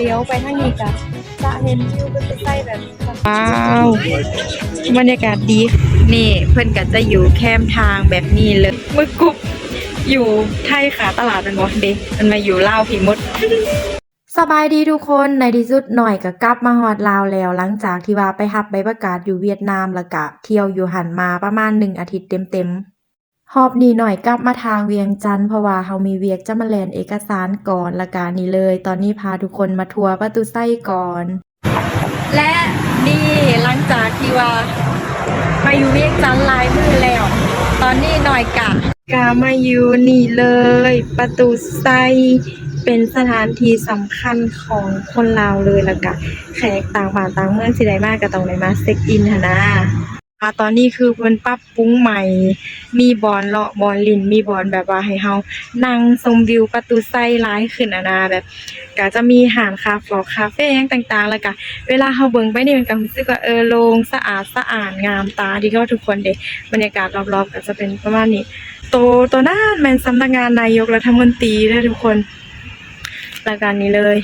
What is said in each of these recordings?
เลี้ยวไปทางนี้กันจะเห็นวิวเป็นไปใต้แบบว้าวบรรยากาศดี นี่เพื่อนก็จะอยู่แคมทางแบบนี้เลยเมื่อกุ๊บอยู่ไทยขาตลาดมันบอกเด็มันมาอยู่ลาวผีมดสบายดีทุกคนในที่สุดหน่อยก็กลับมาฮอดลาวแล้ว หลังจากที่ว่าไปรับใบประกาศอยู่เวียดนามแล้วก็เที่ยวอยู่หันมาประมาณหนึ่งอาทิตย์เต็มๆ หอบนี้หน่อยกลับมาทางเวียงจันทน์เพราะว่าเฮามีเวียกจะมาแลนเอกสารก่อนและกานี่เลย ตอนนี้พาทุกคนมาทัวร์ประตูไส้ก่อน และนี่หลังจากที่ว่ามาอยู่เวียงจันทน์หลายมือแล้ว ตอนนี้หน่อยกะกามาอยู่นี่เลย ประตูไซเป็นสถานที่สำคัญของคนลาวเลยแล้วก็แขกต่างบ้านต่างเมืองสิได้มากก็ต้องได้มาเช็คอินหนนะอ่า ตอนนี้คือเพิ่นปรับปรุงใหม่ มีบอนเลาะบอนลินมีบอนแบบว่าให้เฮานั่งชมวิวประตูไซหลายขึ้นอะนะแบบก็จะมีอาหารคาเฟ่คาเฟ่หยังต่างๆ แล้วก็เวลาเฮาเบิ่งไปนี่มันก็รู้สึกว่าเออโล่งสะอาดสะอาดงามตาดีก็ทุกคนเด้บรรยากาศรอบๆก็จะเป็นประมาณนี้โตโตหน้านแม่นสำนักงานนายกรัฐมนตรีเด้อทุกคนรายการนี้เลย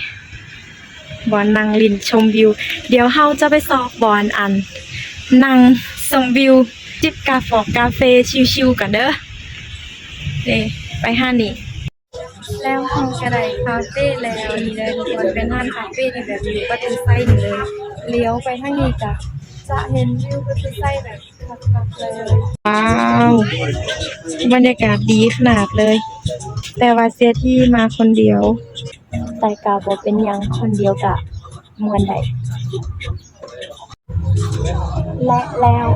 บอนนั่งลินชมวิว เดี๋ยวเฮาจะไปสอบบอนอันนั่ง ชมวิว จิบกาแฟกาเฟชิวๆกันเด้อเด้ไปห้านี่แล้วห้องกระไดคาเฟ่แล้วนี่เลยทุกคนเป็นร้านคาเฟ่ที่แบบอยู่ประตูไส้นี่เลยเลี้ยวไปทางนี้จ้ะจะเห็นวิวประตูไส้แบบชัดๆเลยว้าวบรรยากาศดีขนาดเลย แต่ว่าเสียที่มาคนเดียวแต่กาบอเป็นหยังคนเดียวกะมวนใด และแล้ว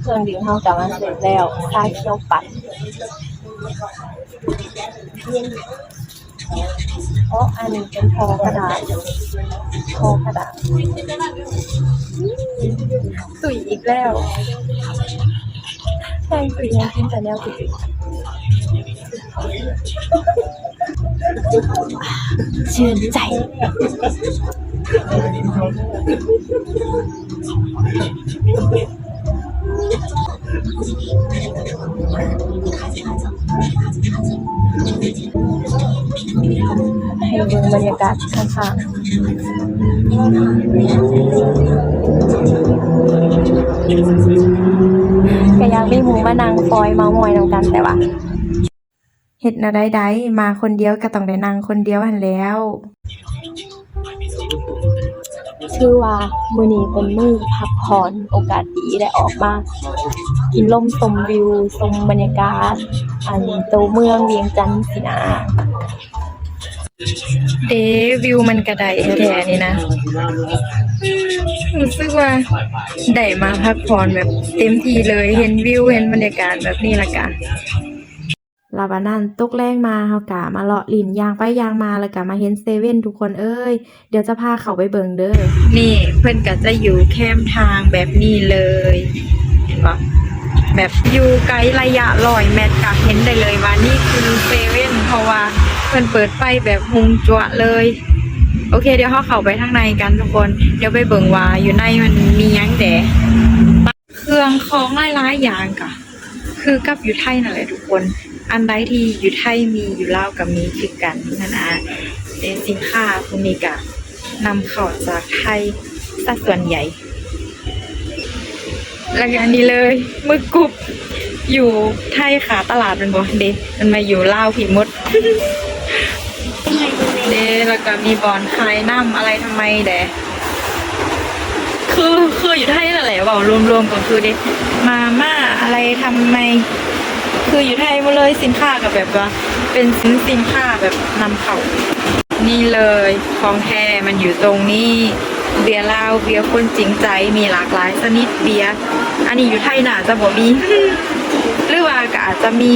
เครื่องดื่มเฮากลับมาเสร็จแล้วชาเขียวปั่นเย็นอ๋ออันนี้เป็นทอกระดาษทอกระดาษตุ๋ยอีกแล้วแพงสุดยังกินแต่แนวสุดชื่นใจ ให้ดูบรรยากาศข้างๆก็ยากมีหมูมานางฟอยเมามอยนำกันแต่ว่าเฮ็ดนวใดๆมาคนเดียวก็ต้องได้นั่งคนเดียวหันแล้ว ชื่อว่ามือนี้เป็นมือพักผ่อนโอกาสดีได้ออกมากินลมชมวิวชมบรรยากาศ อันตัวเมืองเวียงจันทร์สินะเดวิวมันกระไดแท้ๆนี่นะรู้สึกว่าได้มาพักผ่อนแบบเต็มที่เลยเห็นวิวเห็นบรรยากาศแบบนี้ละกัน ลาบานันตกแรงมาเฮากะมาเลาะลินยางไปยางมาแล้วก็มาเห็นเซเว่นทุกคนเอ้ย เดี๋ยวจะพาเขาไปเบิงเด้อ นี่เพื่อนก็จะอยู่แคมทางแบบนี้เลย เห็นปะแบบอยู่ไกลระยะร้อยเมตรก็เห็นได้เลยว่านี่คือเซเว่นเพราะว่าเพื่อนเปิดไฟแบบหุงจั่วเลย โอเค เดี๋ยวเขาเข้าไปข้างในกันทุกคน เดี๋ยวไปเบิงว่าอยู่ในมันมียังแดเครื่องของหลายๆอย่างกะ คือกับอยู่ไทยนั่นแหละทุกคน อันใดที่อยู่ไทยมีอยู่ลาวกับมีคือกันนั่นนะในสินค้าพวกนี้กะนำเข้าจากไทยสัดส่วนใหญ่แล้วก็อันนี้เลยมือกรุบอยู่ไทยขาตลาดมันบอกเดมันมาอยู่ลาวผีมด เดแล้วก็มีบอลคลายน้ำอะไรทำไมแดคือคืออยู่ไทยนั่นแหละเบารวมๆก็คือเดมาม่าอะไรทำไม คืออยู่ไทยหมาเลยสินค้ากับแบบว่า เป็นสินสินค้าแบบนำเข้านี่เลยของแท้มันอยู่ตรงนี้เบียร์ลาวเบียร์คนจริงใจมีหลากหลายชนิดเบียร์อันนี้อยู่ไทยน่าจะบ่มี หรือว่าก็อาจจะมี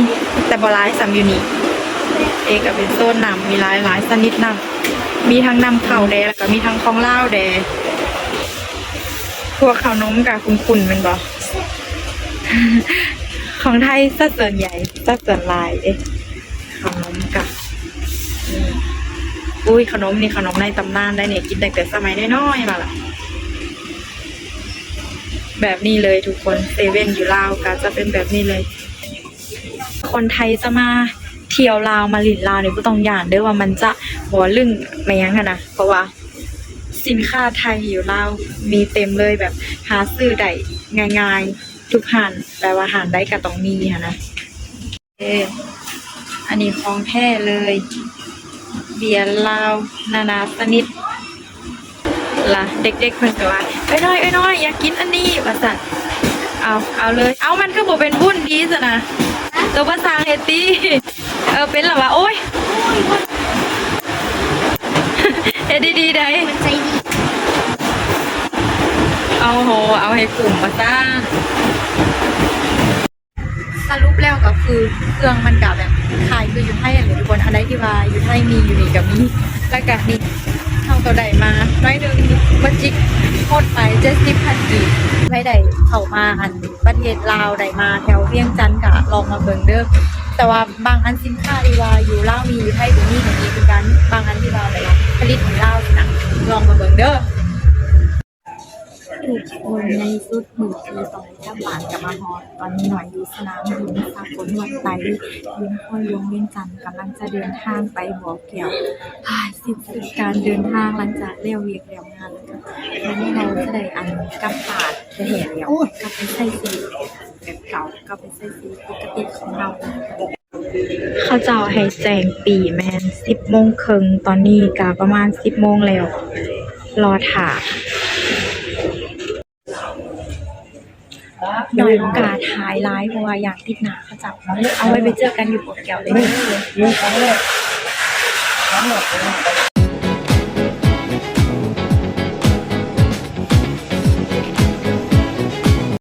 แต่บ่หลายสำอยู่นี่เอกเป็นโซนนำมีหลายหลายชนิดนำมีทั้งนำเข้าแดแล้วก็มีทั้งของเลาแดพวกข้าวนมกับคุณคุณเป็นบ่ ของไทยสัดส่วนใหญ่สัดส่วนลายเอ๊ะขนมกับอุ้ยขนมนี่ขนมในตำนานได้เนี่ยกินแต่แต่สมัยน้อยๆมาละแบบนี้เลยทุกคนเซเว่นอยู่ลาวก็จะเป็นแบบนี้เลย คนไทยจะมาเที่ยวลาวมาหลินลาวเนี่ยก็ต้องย่านด้อว่ามันจะบ่ลึ่งไม่งอะนะเพราะว่าสินค้าไทยอยู่ลาวมีเต็มเลยแบบหาซื้อได้ง่าย ๆ ทุกหานแปลว่าหานได้ก็ต้องมีค่ะนะเอออันนี้ของแท้เลย เบียร์ลาวนานาชนิดล่ะเด็กๆเพิ่นก็ว่าเอ้น้อยเอ้น้อยอยากกินอันนี้ว่าสั่นเอาเอาเลย เอามันก็บ่เป็นบุญดีซะนะตัวภาษาเฮตี้เออเป็นหรอวะโอ้ยเฮ็ดดีๆได้มันใจดี เอาโหเอาให้กลุ่มมาสร้างสรุปแล้วก็คือเครื่องมันกับแบบขายคืออยู่ไทยอะไรทุกคนอันใดที่ว่าอยู่ไทยมีอยู่นี่กับมีแล้วก็นี่เข้าตัวใดมาน้อยหนึงบัจิกโคตรไปเจ็ดสิบพันกีไม่ได้เข้ามาอันประเทศลาวได้มาแถวเวียงจันทน์กะลองมาเบิ่งเด้อแต่ว่าบางอันสินค้าที่ว่าอยู่ล่าวมีอยู่ไทยบ่มีก็มีคือกันบางอันที่ว่าแบบผลิตในลาวนี่นะลองมาเบิ่งเด้อ คนในสุดมือทีสองกลับบ้านกลับมาฮอดตอนนี้หน่อยอยู่สนามบินสากลวัดไตยินค่อยยงเวียงจันกำลังจะเดินทางไปบ่อแก้วอ้ายสิ้นสุดการเดินทางหลังจากเลี้ยวเวียกเลี้ยวงานแล้วก็วันนี้เราจะได้อันกับบานจะเห็นแล้วกับไปใส่สีแบบเก่ากลับไปใส่สีปกติของเราเขาเจ้าให้แจงปีแมนสิบโมงครึ่งตอนนี้กะประมาณสิบโมงแล้ว รอถ่า หน่อยโอกาสหายร้ายเพราะว่าอยากติดหนาเขาจับเอาไว้ไปเจอกันอยู่ปวดแก้วเลย